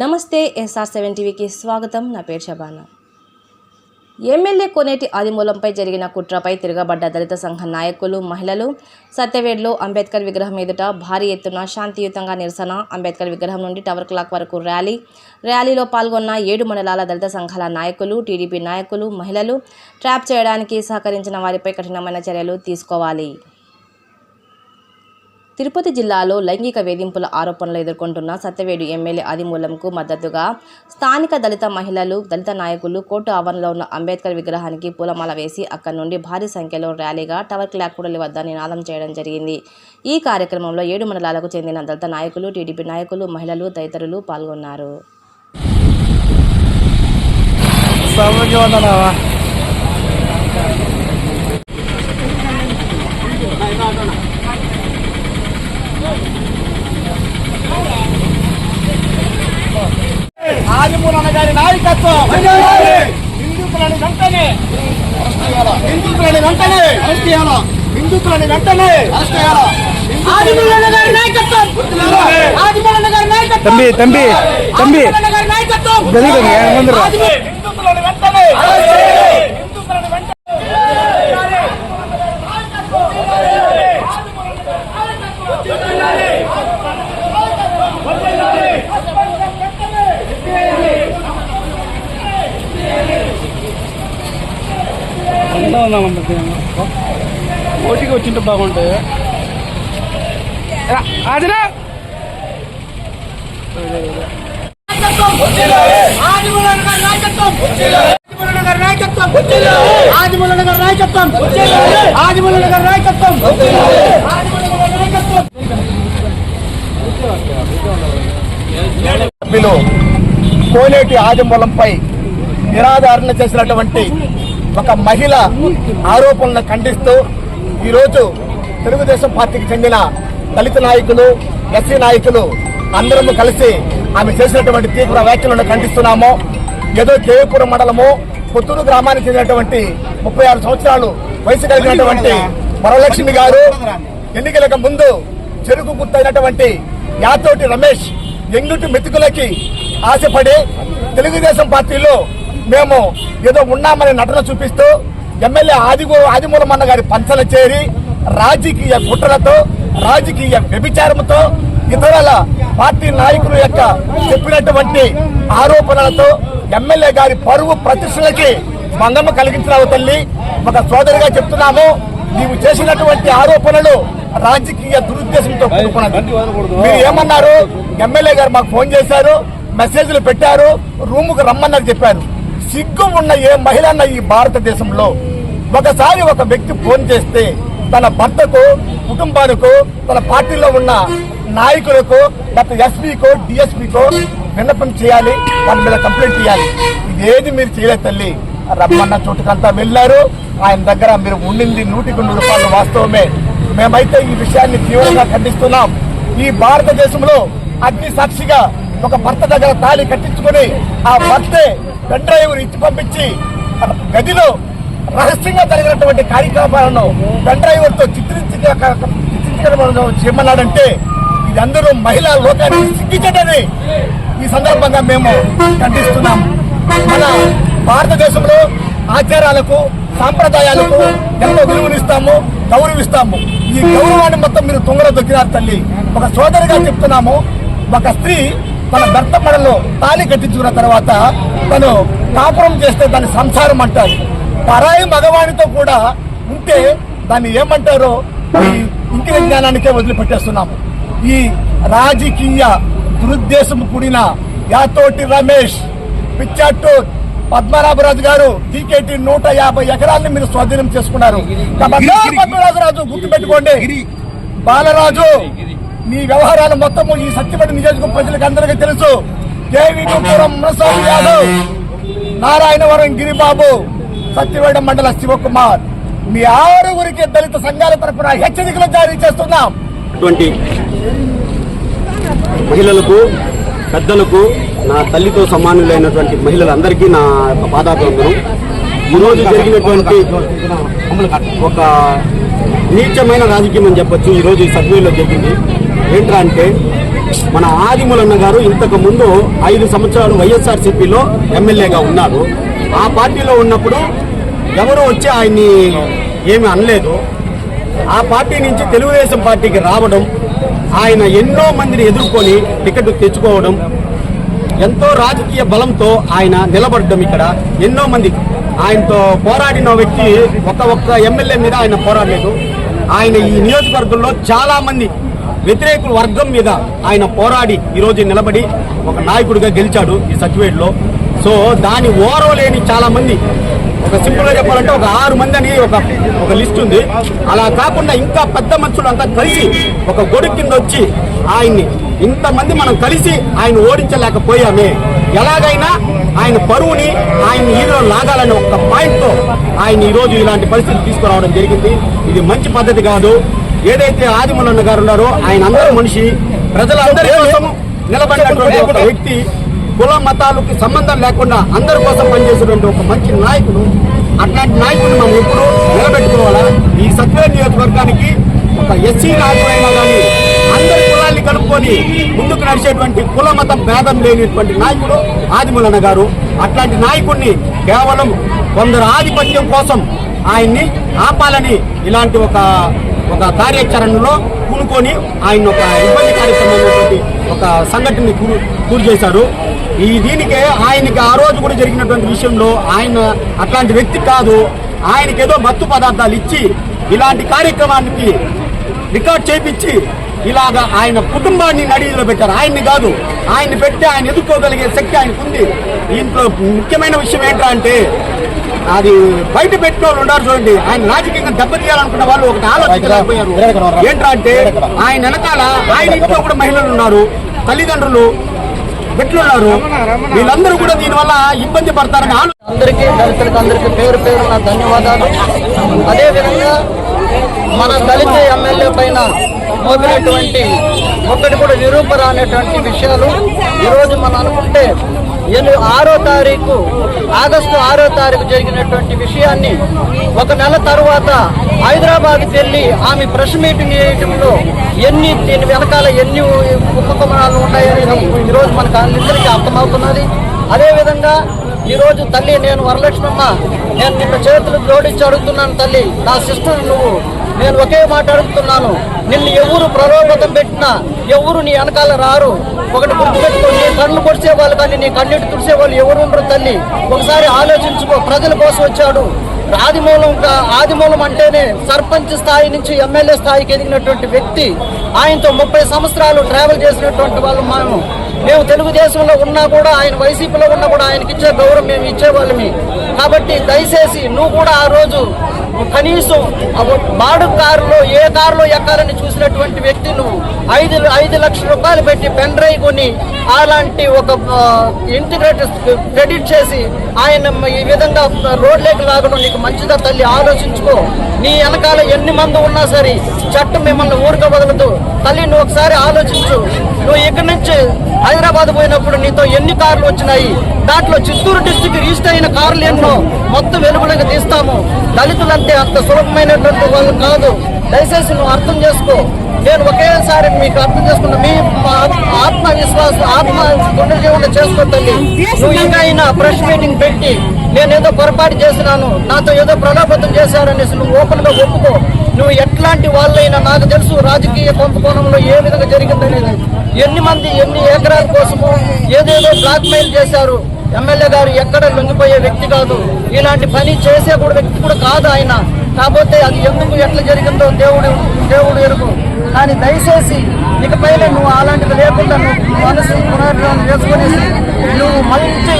నమస్తే SR seven టీవీకి స్వాగతం. నా పేరు శబానా. ఎమ్మెల్యే కోనేటి ఆదిమూలంపై జరిగిన కుట్రపై తిరగబడ్డ దళిత సంఘ నాయకులు మహిళలు సత్యవేడ్లో అంబేద్కర్ విగ్రహం ఎదుట భారీ ఎత్తున శాంతియుతంగా నిరసన అంబేద్కర్ విగ్రహం నుండి టవర్ క్లాక్ వరకు ర్యాలీ. ర్యాలీలో పాల్గొన్న ఏడు మండలాల దళిత సంఘాల నాయకులు టీడీపీ నాయకులు మహిళలు ట్రాప్ చేయడానికి సహకరించిన వారిపై కఠినమైన చర్యలు తీసుకోవాలి. తిరుపతి జిల్లాలో లైంగిక వేధింపుల ఆరోపణలు ఎదుర్కొంటున్న సత్యవేడు ఎమ్మెల్యే ఆదిమూలంకు మద్దతుగా స్థానిక దళిత మహిళలు దళిత నాయకులు కోర్టు ఆవరణలో ఉన్న అంబేద్కర్ విగ్రహానికి పూలమాల వేసి అక్కడి నుండి భారీ సంఖ్యలో ర్యాలీగా టవర్ క్లాక్ కూడలి వద్ద నినాదం చేయడం జరిగింది. ఈ కార్యక్రమంలో ఏడు మండలాలకు చెందిన దళిత నాయకులు టీడీపీ నాయకులు మహిళలు తదితరులు పాల్గొన్నారు. నాయకత్వం హిందువులని వెంటనే. హిందువులని వెంటనే. అరెస్ట్ చేయాలా హిందువులని వెంటనే అరెస్ట్ చేయాలా ఆదిమూలన్న గారి నాయకత్వం. ఆదిమూలన్న గారి నాయకత్వం తంబి తంబి తంబి ఆదిమూలన్న గారి నాయకత్వం గదిగండి ముందర హిందువులని వెంటనే హిందువులని వెంటనే ఓటికి వచ్చింటే బాగుంటుంది. అదినా నాయకత్వం నాయకత్వం నాయకత్వం నాయకత్వం నాయకత్వం సభ్యులు కోనేటి ఆదిమూలంపై నిరాధారణ చేసినటువంటి ఒక మహిళ ఆరోపణలను ఖండిస్తూ ఈరోజు తెలుగుదేశం పార్టీకి చెందిన దళిత నాయకులు ఎస్సీ నాయకులు అందరము కలిసి ఆమె చేసినటువంటి తీవ్ర వ్యాఖ్యలను ఖండిస్తున్నాము. ఏదో జయపురం మండలము పుత్తూరు గ్రామానికి చెందినటువంటి ముప్పై ఆరు సంవత్సరాలు వయసు కలిగినటువంటి వరలక్ష్మి గారు ఎన్నికలకు ముందు చెరుకు గుర్తైనటువంటి యాతోటి రమేష్ ఎంగుటి మెతుకులకి ఆశపడి తెలుగుదేశం పార్టీలో మేము ఏదో ఉన్నామని నటన చూపిస్తూ ఎమ్మెల్యే ఆది ఆదిమూలమన్న గారి పంచల చేరి రాజకీయ కుట్రలతో రాజకీయ వ్యభిచారంతో ఇతరుల పార్టీ నాయకుల యొక్క చెప్పినటువంటి ఆరోపణలతో ఎమ్మెల్యే గారి పరువు ప్రతిష్టలకి భంగం కలిగించినావు తల్లి. ఒక సోదరిగా చెప్తున్నాము నీవు చేసినటువంటి ఆరోపణలు రాజకీయ దురుద్దేశంతో కూడుకున్నది. మీరు ఏమన్నారు? ఎమ్మెల్యే గారు మాకు ఫోన్ చేశారు మెసేజ్లు పెట్టారు రూముకు రమ్మన్నారు చెప్పారు. సిగ్గు ఉన్న ఏ మహిళన్న ఈ భారతదేశంలో? ఒకసారి ఒక వ్యక్తి ఫోన్ చేస్తే తన భర్తకు కుటుంబానికి తన పార్టీలో ఉన్న నాయకులకు లేకపోతే ఎస్పీకో డిఎస్పీకో విన్నపం చేయాలి వాళ్ళ మీద కంప్లైంట్ చేయాలి ఇదేది మీరు చేయలేదు తల్లి. రమ్మన్న చోటుకంతా వెళ్ళారు. ఆయన దగ్గర మీరు ఉండింది నూటికి నూరు రూపాయలు వాస్తవమే. మేమైతే ఈ విషయాన్ని తీవ్రంగా ఖండిస్తున్నాం. ఈ భారతదేశంలో అగ్ని సాక్షిగా ఒక భర్త దగ్గర తాళి కట్టించుకొని ఆ భర్తే పెన్ డ్రైవర్ ఇచ్చి పంపించి గదిలో రహస్యంగా జరిగినటువంటి కార్యకలాపాలను పెన్ డ్రైవర్తో చిత్రించి చేయమన్నాడంటే ఇది అందరూ మహిళా లోకానికి సిగ్గించడని ఈ సందర్భంగా మేము ఖండిస్తున్నాం. మన భారతదేశంలో ఆచారాలకు సాంప్రదాయాలకు ఎంతో విలువనిస్తాము గౌరవిస్తాము. ఈ గౌరవాన్ని మొత్తం మీరు తొంగర దొక్కినారు తల్లి. ఒక సోదరిగా చెప్తున్నాము ఒక స్త్రీ తన భర్త మెడలో తాళి కట్టించుకున్న తర్వాత తను కాపురం చేస్తే దాన్ని సంసారం అంటారు. పరాయి మగవాడితో కూడా ఉంటే దాన్ని ఏమంటారో ఈ ఇంకిన జ్ఞానానికే వదిలిపెట్టేస్తున్నాము. ఈ రాజకీయ దురుద్దేశం కూడిన యాతోటి రమేష్ పిచ్చాటూర్ పద్మనాభరాజు గారు టీకేటీ నూట యాభై ఎకరాల్ని మీరు స్వాధీనం చేసుకున్నారు. పద్మనాభరాజు గుర్తుపెట్టుకోండి. బాలరాజు మీ వ్యవహారాలు మొత్తము ఈ సత్యపడి నియోజకవర్గ ప్రజలకు అందరికీ తెలుసు. దేవిపురం ప్రసాద్ యాదవ్ నారాయణవరం గిరిబాబు సత్యవేడ మండల శివకుమార్. మీ ఆరుగురికి దళిత సంఘాల తరఫున హెచ్చరికలు జారీ చేస్తున్నాం. అటువంటి మహిళలకు పెద్దలకు నా తల్లితో సమానులైనటువంటి మహిళలందరికీ నా యొక్క పాదాభివందనం. ఈరోజు జరిగినటువంటి ఒక నీచమైన రాజకీయం అని చెప్పొచ్చు. ఈరోజు ఈ సర్వేలో జరిగింది. ఏంట్రా అంటే మన ఆదిమూలన్న గారు ఇంతకు ముందు ఐదు సంవత్సరాలు వైఎస్ఆర్సీపీలో ఎమ్మెల్యేగా ఉన్నారు. ఆ పార్టీలో ఉన్నప్పుడు ఎవరు వచ్చి ఆయన్ని ఏమీ అనలేదు. ఆ పార్టీ నుంచి తెలుగుదేశం పార్టీకి రావడం ఆయన ఎన్నో మందిని ఎదుర్కొని టికెట్ తెచ్చుకోవడం ఎంతో రాజకీయ బలంతో ఆయన నిలబడడం ఇక్కడ ఎన్నో మంది. ఆయనతో పోరాడిన వ్యక్తి ఒక ఒక్క ఎమ్మెల్యే మీద ఆయన పోరాడలేదు. ఆయన ఈ నియోజకవర్గంలో చాలా మంది వ్యతిరేకుల వర్గం మీద ఆయన పోరాడి ఈరోజు నిలబడి ఒక నాయకుడిగా గెలిచాడు ఈ సచివేట్లో సో దాని ఓరవలేని చాలా మంది ఒక సింపుల్గా చెప్పాలంటే ఒక ఆరు మంది అని ఒక ఒక లిస్ట్ ఉంది. అలా కాకుండా ఇంకా పెద్ద మనుషులు అంతా కలిసి ఒక గొడుగు కింద వచ్చి ఆయన్ని ఇంతమంది మనం కలిసి ఆయన ఓడించలేకపోయామే. ఎలాగైనా ఆయన పరువుని ఆయన ఈలో లాగాలనే ఒక పాయింట్తో ఆయన ఈరోజు ఇలాంటి పరిస్థితి తీసుకురావడం జరిగింది. ఇది మంచి పద్ధతి కాదు. ఏదైతే ఆదిమూలన్న గారు ఉన్నారో ఆయన అందరూ మనిషి ప్రజలందరి కోసం నిలబడినటువంటి ఒక వ్యక్తి కుల మతాలకు సంబంధం లేకుండా అందరి కోసం పనిచేసేటువంటి ఒక మంచి నాయకుడు అట్లాంటి నాయకుడిని మనం ఎప్పుడు నిలబెట్టుకోవాలా? ఈ సత్య నియోజకవర్గానికి ఒక ఎస్సీ నాయకుడైనా కానీ అందరి కులాన్ని కలుపుకొని ముందుకు నడిచేటువంటి కుల మత భేదం లేనిటువంటి నాయకుడు ఆదిమూలన్న గారు. అట్లాంటి నాయకుడిని కేవలం కొందరు ఆధిపత్యం కోసం ఆయన్ని ఆపాలని ఇలాంటి ఒక ఒక కార్యాచరణలో పూనుకొని ఆయన ఒక ఇబ్బంది కార్యక్రమమైనటువంటి ఒక సంఘటనని కూరు కూరు చేశారు. ఈ దీనికే ఆయనకి ఆ రోజు కూడా జరిగినటువంటి విషయంలో ఆయన అట్లాంటి వ్యక్తి కాదు. ఆయనకి ఏదో మత్తు పదార్థాలు ఇచ్చి ఇలాంటి కార్యక్రమానికి రికార్డ్ చేపించి ఇలాగా ఆయన కుటుంబాన్ని నడిలో పెట్టారు. ఆయన్ని కాదు ఆయన్ని పెట్టి ఆయన ఎదుర్కోగలిగే శక్తి ఆయనకు ఉంది దీంట్లో ముఖ్యమైన విషయం ఏంటంటే అది బయట పెట్టిన వాళ్ళు ఉన్నారు చూడండి ఆయన రాజకీయంగా దెబ్బతీయాలనుకున్న వాళ్ళు ఒకటి ఆలోచించలేకపోయారు. ఏంట్రా అంటే ఆయన వెనకాల ఆయన ఇంట్లో కూడా మహిళలు ఉన్నారు తల్లిదండ్రులు పెట్లున్నారు వీళ్ళందరూ కూడా దీనివల్ల ఇబ్బంది పడతారని ఆలో అందరికీ దళితులకు అందరికీ పేరు పేరు నా ధన్యవాదాలు. అదేవిధంగా మన దళిత ఎమ్మెల్యే పైన మోపినటువంటి ఒక్కటి కూడా నిరూపణ అనేటువంటి విషయాలు ఈరోజు మనం అనుకుంటే ఆరో తారీఖు ఆగస్టు ఆరో తారీఖు జరిగినటువంటి విషయాన్ని ఒక నెల తరువాత హైదరాబాద్కి వెళ్ళి ఆమె ప్రెస్ మీటింగ్ చేయటంలో ఎన్ని దీని వెనకాల ఎన్ని ఉపకుమరాలు ఉన్నాయని ఈరోజు మనకు అందరికీ అర్థమవుతున్నది అదేవిధంగా ఈరోజు తల్లి నేను వరలక్ష్మమ్మ నేను నిన్న చేతులు జోడించి అడుగుతున్నాను తల్లి. నా సిస్టర్ నువ్వు. నేను ఒకే మాట అడుగుతున్నాను. నిన్ను ఎవరు ప్రలోభతం పెట్టినా ఎవరు నీ వెనకాల రారు. ఒకటి గుర్తుపెట్టుకో నీ కళ్ళు పొడిచే వాళ్ళు కానీ నీ కన్నీటి తుడిసేవాళ్ళు ఎవరు ఉండరు తల్లి. ఒకసారి ఆలోచించుకో ప్రజల కోసం వచ్చాడు. ఆదిమూలం ఆదిమూలం అంటేనే సర్పంచ్ స్థాయి నుంచి ఎమ్మెల్యే స్థాయికి ఎదిగినటువంటి వ్యక్తి. ఆయనతో ముప్పై సంవత్సరాలు ట్రావెల్ చేసినటువంటి వాళ్ళు మేము మేము తెలుగుదేశంలో ఉన్నా కూడా ఆయన వైసీపీలో ఉన్నా కూడా ఆయనకి ఇచ్చే గౌరవం మేము ఇచ్చేవాళ్ళమి. కాబట్టి దయచేసి నువ్వు కూడా ఆ రోజు కనీసం బాడు కారులో ఏ కారులో ఎక్కాలని చూసినటువంటి వ్యక్తి నువ్వు. ఐదు ఐదు లక్షల రూపాయలు పెట్టి పెన్ డ్రైవ్ కొని అలాంటి ఒక ఇంటిగ్రేటెడ్ క్రెడిట్ చేసి ఆయన ఈ విధంగా రోడ్లేకి లాగడం నీకు మంచిదా తల్లి? ఆలోచించుకో. నీ వెనకాల ఎన్ని మంది ఉన్నా సరే చట్టం మిమ్మల్ని ఊరుక వదలదు. తల్లి నువ్వు ఒకసారి ఆలోచించు. నువ్వు ఇక్కడి నుంచి హైదరాబాద్ పోయినప్పుడు నీతో ఎన్ని కార్లు వచ్చినాయి? దాంట్లో చిత్తూరు డిస్టిక్ రిజిస్టర్ అయిన కార్లు ఎన్నో? మొత్తం వెలుగులకు తీస్తాము. దళితులంటే అంత సులభమైనటువంటి వాళ్ళు కాదు. దయచేసి నువ్వు అర్థం చేసుకో. నేను ఒకేసారి మీకు అర్థం చేసుకున్న. మీ ఆత్మవిశ్వాసం ఆత్మ గుండె జీవన చేసుకో తల్లి. నువ్వు ఇంకా ప్రెస్ మీటింగ్ పెట్టి నేను ఏదో పొరపాటు చేసినాను నాతో ఏదో ప్రలోభతం చేశారనేసి నువ్వు ఓపెన్గా ఒప్పుకో. నువ్వు ఎట్లాంటి వాళ్ళైనా నాకు తెలుసు రాజకీయ కుంభకోణంలో ఏ విధంగా జరిగిందనేది ఎన్ని మంది ఎన్ని ఎకరాల కోసము ఏదేదో బ్లాక్ మెయిల్ చేశారు. ఎమ్మెల్యే గారు ఎక్కడ లొంగిపోయే వ్యక్తి కాదు. ఇలాంటి పని చేసే కూడా వ్యక్తి కూడా కాదు ఆయన. కాకపోతే అది ఎందుకు ఎట్లా జరిగిందో దేవుడు దేవుడు ఎరుగు. కానీ దయచేసి ఇకపైన నువ్వు అలాంటిది లేకుండా నువ్వు మనసు పునర్జీవనం చేసుకునేసి నువ్వు మంచి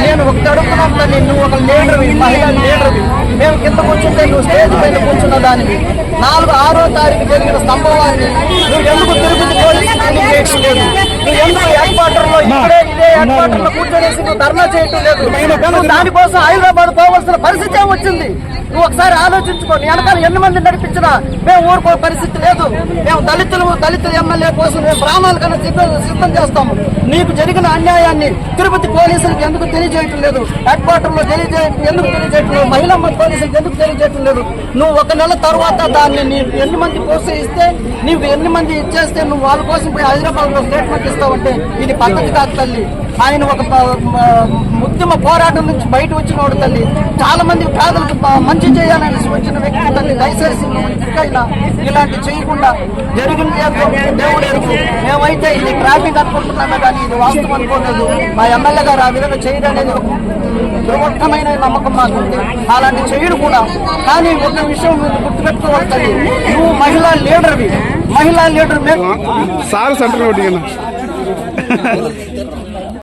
నేను ఒక అడుగుతున్నాను నువ్వు ఒక లీడర్వి మహిళా లీడర్వి. మేము కింద కూర్చుంటే నువ్వు స్టేజ్ పైన కూర్చున్న దానివి. నాలుగు ఆరో తారీఖు జరిగిన సంభవాన్ని నువ్వు ఎందుకు తిరుపతి పోలీసు చేయటం లేదు? నువ్వు ఎందుకు హెడ్ క్వార్టర్లో ఇక్కడే ఇదే హెడ్ క్వార్టర్లో కూర్చొనేసి నువ్వు ధర్నా చేయటం లేదు? నువ్వు దానికోసం హైదరాబాద్ పోవాల్సిన పరిస్థితి ఏమొచ్చింది నువ్వు ఒకసారి ఆలోచించుకో. నీ వెనకాల ఎన్ని మంది నడిపించినా మేము ఊరుకో పరిస్థితి లేదు. మేము దళితులు దళితుల ఎమ్మెల్యే కోసం మేము ప్రాణాలు కన్నా సిద్ధం సిద్ధం చేస్తాము. నీకు జరిగిన అన్యాయాన్ని తిరుపతి పోలీసులకు ఎందుకు తెలియజేయటం లేదు? హెడ్ క్వార్టర్లో తెలియజేయ ఎందుకు తెలియజేయటం లేదు? మహిళమ్మ పోలీసులకు ఎందుకు తెలియజేయటం లేదు నువ్వు ఒక నెల తర్వాత దాన్ని నీ ఎన్ని మంది ప్రోత్సహిస్తే నీకు ఎన్ని మంది ఇచ్చేస్తే నువ్వు వాళ్ళ కోసం పోయి హైదరాబాద్లో స్టేట్మెంట్ ఇస్తావంటే ఇది పద్ధతి కాదు తల్లి. ఆయన ఒక ఉద్యమ పోరాటం నుంచి బయట వచ్చినోడు తల్లి. చాలా మంది పేదలకు మంచి చేయాలని వచ్చిన వ్యక్తి తల్లి. దయచేసి నువ్వు ఇలాంటి చేయకుండా జరిగింది దేవుడు మేమైతే ఇది ట్రాఫిక్ అనుకుంటున్నామే కానీ ఇది వాస్తవం అనుకోలేదు. మా ఎమ్మెల్యే గారు ఆ విధంగా చేయడం అనేది ఒక దుర్వత్తమైన నమ్మకం మాకు ఉంది. అలాంటి చేయడు కూడా. కానీ ఒక విషయం గుర్తుపెట్టుకోవాలి తల్లి. నువ్వు మహిళా లీడర్వి. మహిళా లీడర్ మేము సార్ సెంటర్ ఒకటి